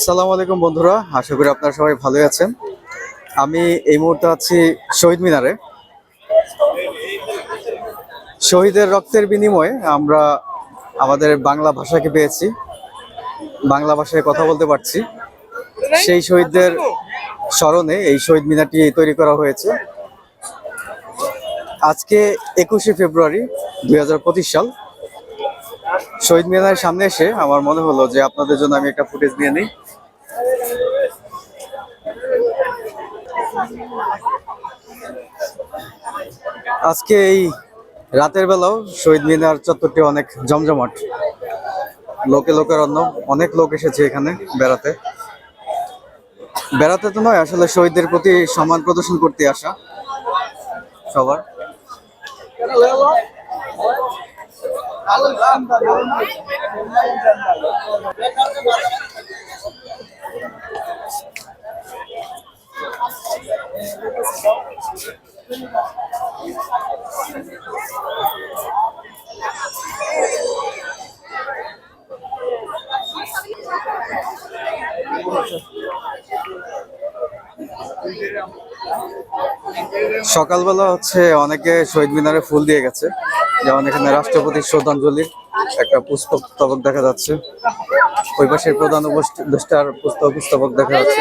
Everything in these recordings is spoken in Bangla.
আসসালামু আলাইকুম বন্ধুরা, আশা করি আপনারা সবাই ভালোই আছেন। আমি এই মুহূর্তে আছি শহীদ মিনারে। শহীদের রক্তের বিনিময়ে আমরা আমাদের বাংলা ভাষাকে পেয়েছি, বাংলা ভাষায় কথা বলতে পারছি। সেই শহীদদের স্মরণে এই শহীদ মিনারটি তৈরি করা হয়েছে। আজকে একুশে ফেব্রুয়ারি দু হাজার পঁচিশ সাল। শহীদ মিনারের সামনে এসে আমার মনে হলো যে আপনাদের জন্য আমি একটা ফুটেজ নিয়ে নিই। আজকে এই রাতের বেলাও শহীদ মিনার চত্বরটি অনেক জমজমাট। লোকে লোকের অন্য, অনেক লোক এসেছে এখানে বেড়াতে। বেড়াতে তো নয়, আসলে শহীদদের প্রতি সম্মান প্রদর্শন করতে আসা সবার। সকালবেলা হচ্ছে অনেকে শহীদ মিনারে ফুল দিয়ে গেছে। যেমন এখানে রাষ্ট্রপতির শ্রদ্ধাঞ্জলির একটা পুস্তক স্তবক দেখা যাচ্ছে। ওই পাশের প্রধান উপদেষ্টার পুস্তক স্তবক দেখা যাচ্ছে।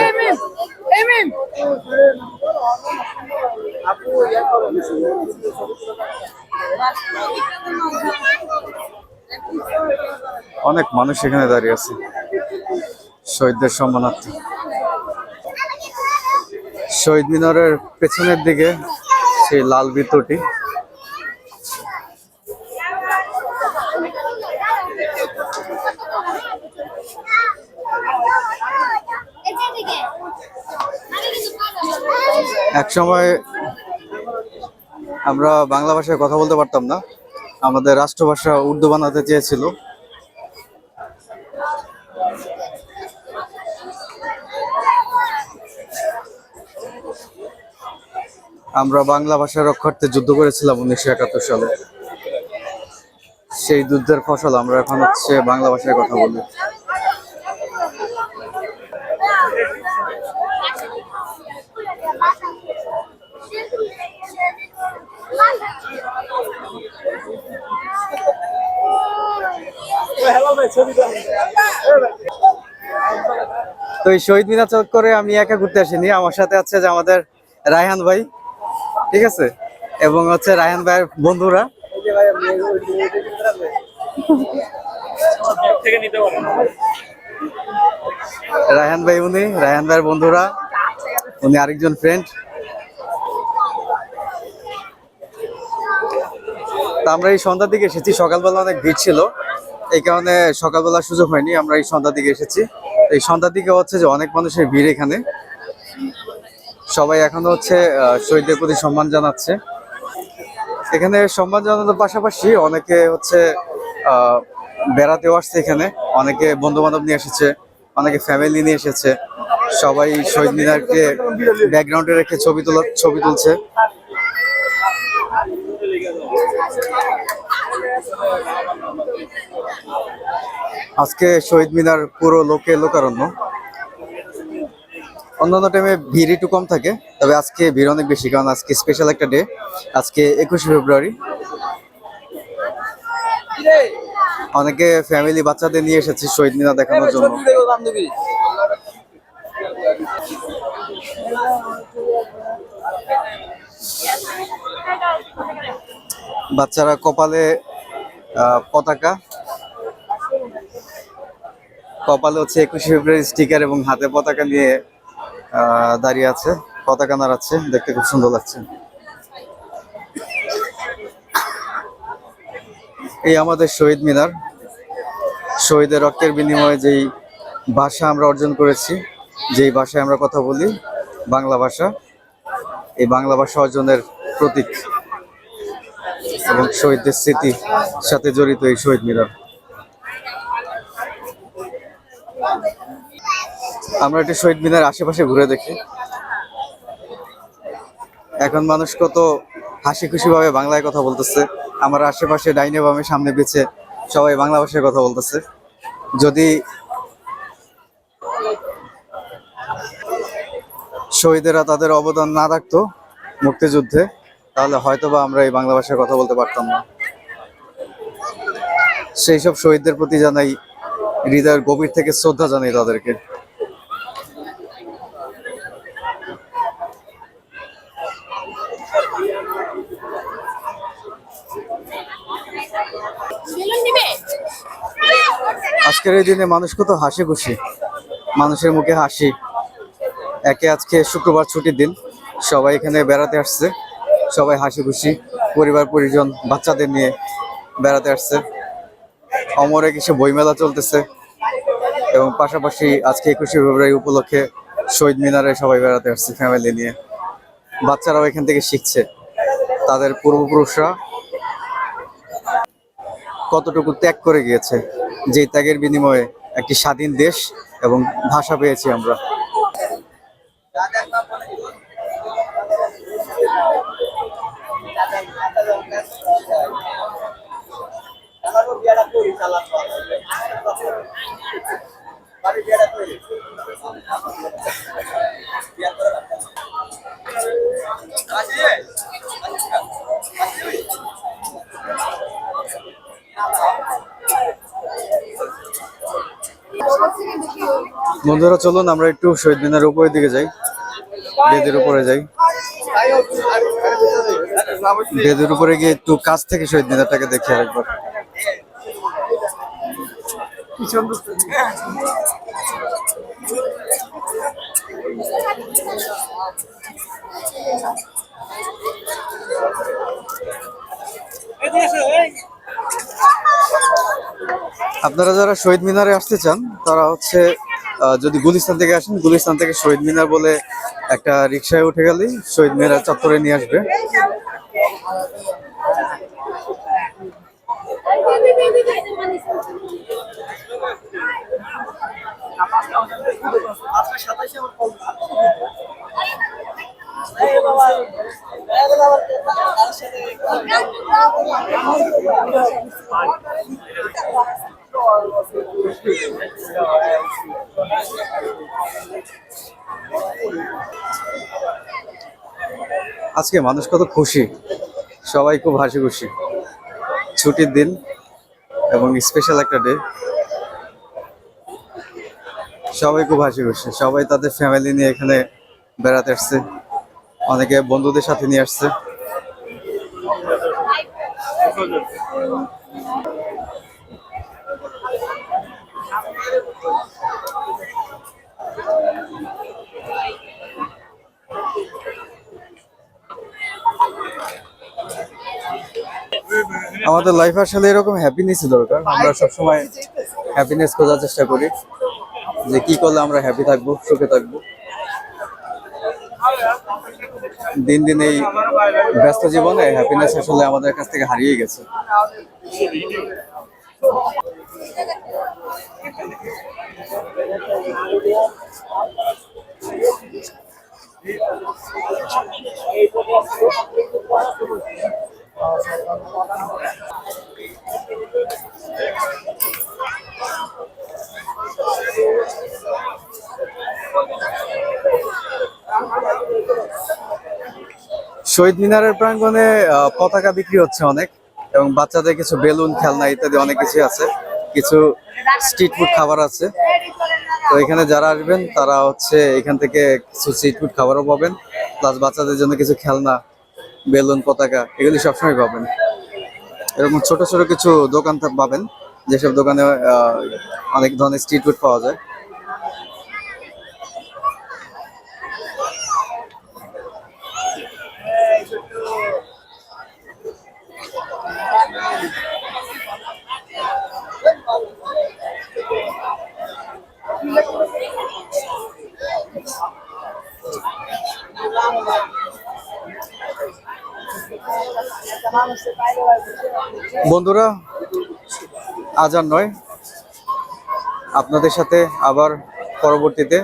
অনেক মানুষ এখানে দাঁড়িয়ে আছে। শহীদদের সম্মানার্থে। শহীদ মিনারের পেছনের দিকে সেই লাল বৃত্তটি এক সময় আমরা বাংলা ভাষায় কথা বলতে পারতাম না। আমাদের রাষ্ট্রভাষা উর্দু বানাতে চেয়েছিল। আমরা বাংলা ভাষা রক্ষার্থে যুদ্ধ করেছিলাম উনিশশো একাত্তর সালে। সেই যুদ্ধের ফসল আমরা এখন হচ্ছে বাংলা ভাষায় কথা বলি। তো এই শহীদ মিনা মিনার চক্করে আমি একা ঘুরতে আসিনি। আমার সাথে আছে যে আমাদের রায়হান ভাই ঠিক আছে? এবং হচ্ছে রায়হান ভাইয়ের বন্ধুরা। রায়হান ভাই উনি রায়হান ভাইয়ের বন্ধুরা। উনি আরেকজন ফ্রেন্ড তা আমরা এই সন্ধ্যার দিকে এসেছি। সকালবেলা অনেক ভিড় ছিল। এই কারণে সকালবেলা সুযোগ হয়নি, আমরা এই সন্ধ্যার দিকে এসেছি। এই সন্ধ্যার দিকে হচ্ছে যে অনেক মানুষের ভিড় এখানে। সবাই এখনও হচ্ছে শহীদদের প্রতি সম্মান জানাচ্ছে। এখানে সম্মান জানানোর পাশাপাশি অনেকে হচ্ছে বেড়াতেও আসছে এখানে। অনেকে বন্ধু বান্ধব নিয়ে এসেছে, অনেকে ফ্যামিলি নিয়ে এসেছে। সবাই শহীদ মিনারকে ব্যাকগ্রাউন্ডে রেখে ছবি তোলা ছবি তুলছে। আজকে শহীদ মিনার পুরো লোকে লোকারণ্য। অন্যান্য টাইমে ভিড় একটু কম থাকে, তবে আজকে ভিড় অনেক বেশি, কারণ আজকে স্পেশাল একটা ডে আজকে একুশে ফেব্রুয়ারি। অনেকে ফ্যামিলি বাচ্চাদের নিয়ে এসেছে শহীদ মিনার দেখানোর জন্য। বাচ্চারা কপালে পতাকা। কপালে হচ্ছে একুশে ফেব্রুয়ারি স্টিকার এবং হাতে পতাকা নিয়ে দাঁড়িয়ে আছে। পতাকা নাড়াচ্ছে, দেখতে খুব সুন্দর লাগছে। এই আমাদের শহীদ মিনার। শহীদের রক্তের বিনিময়ে যেই ভাষা আমরা অর্জন করেছি, যেই ভাষায় আমরা কথা বলি, বাংলা ভাষা, এই বাংলা ভাষা অর্জনের প্রতীক। এবং শহীদদের স্মৃতির সাথে জড়িত এই শহীদ মিনার আমরা একটু শহীদ মিনার আশেপাশে ঘুরে দেখি। এখন মানুষ কত হাসি খুশি ভাবে বাংলায় কথা বলতেছে। আমার আশেপাশে ডাইনে বামে সামনে পিছে সবাই বাংলা ভাষায় কথা বলতেছে। যদি শহীদেরা তাদের অবদান না রাখতো মুক্তিযুদ্ধে তাহলে হয়তোবা আমরা এই বাংলা ভাষায় কথা বলতে পারতাম না। সেই সব শহীদদের প্রতি জানাই হৃদয়ের গভীর থেকে শ্রদ্ধা জানাই তাদেরকে। আজকের এই দিনে মানুষ কত হাসি খুশি মানুষের মুখে হাসি। একে আজকে শুক্রবার ছুটির দিন। সবাই এখানে বেড়াতে আসছে। সবাই হাসি খুশি। পরিবার, পরিজন, বাচ্চাদের নিয়ে বেড়াতে আসছে। অমরে কিছু বইমেলা চলতেছে। এবং পাশাপাশি আজকে একুশে ফেব্রুয়ারি উপলক্ষে শহীদ মিনারে সবাই বেড়াতে আসছে ফ্যামিলি নিয়ে। বাচ্চারাও এখান থেকে শিখছে। তাদের পূর্বপুরুষরা কতটুকু ত্যাগ করে গিয়েছে যে ত্যাগের বিনিময়ে একটি স্বাধীন দেশ এবং ভাষা পেয়েছি আমরা। বন্ধুরা চলুন আমরা একটু শহীদ মিনারের উপরের দিকে যাই বেদের উপরে যাই। বেদের উপরে গিয়ে একটু কাছ থেকে শহীদ মিনারটাকে দেখি আরেকবার। আপনারা যারা শহীদ মিনারে আসতে চান, তারা হচ্ছে যদি গুলিস্তান থেকে আসেন, গুলিস্তান থেকে শহীদ মিনার বলে একটা রিক্সায় উঠে গেলেই শহীদ মিনার চত্বরে নিয়ে আসবে। আজকে মানুষ কত খুশি। সবাই খুব হাসি খুশি। ছুটির দিন এবং স্পেশাল একটা ডে সবাই খুব হাসি খুশি। সবাই তাদের ফ্যামিলি নিয়ে এখানে বেড়াতে আসছে। অনেকে বন্ধুদের সাথে নিয়ে আসছে। আমাদের লাইফ আসলে এরকম হ্যাপিনেস দরকার। আমরা সবসময় হ্যাপিনেস খোঁজার চেষ্টা করি। যে কি করলে আমরা হ্যাপি থাকব, সুখে থাকব। দিন দিন এই ব্যস্ত জীবনে হ্যাপিনেস আসলে আমাদের কাছ থেকে হারিয়ে গেছে। শহীদ মিনারের প্রাঙ্গণে পতাকা বিক্রি হচ্ছে অনেক এবং বাচ্চাদের কিছু বেলুন, খেলনা ইত্যাদি অনেক কিছু আছে। কিছু স্ট্রিট ফুড খাবার আছে। তো এখানে যারা আসবেন, তারা হচ্ছে এখান থেকে কিছু স্ট্রিট ফুড খাবারও পাবেন। প্লাস বাচ্চাদের জন্য কিছু খেলনা বেলুন, পতাকা, এগুলি সবসময় পাবেন। এরকম ছোট ছোট কিছু দোকান পাবেন, যেসব দোকানে অনেক ধরনের স্ট্রিট ফুড পাওয়া যায়। বন্ধুরা, আজ আর নয়। আপনাদের সাথে আবার পরবর্তীতে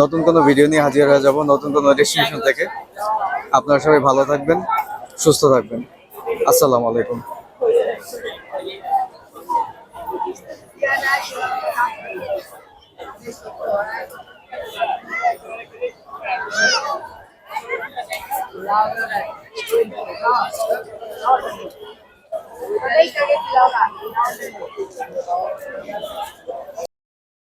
নতুন কোনো ভিডিও নিয়ে হাজির হয়ে যাব, নতুন কোনো ডেস্টিনেশন থেকে। আপনারা সবাই ভালো থাকবেন, সুস্থ থাকবেন। আসসালামু আলাইকুম। အဲ့ဒါကလည်းပြောတာ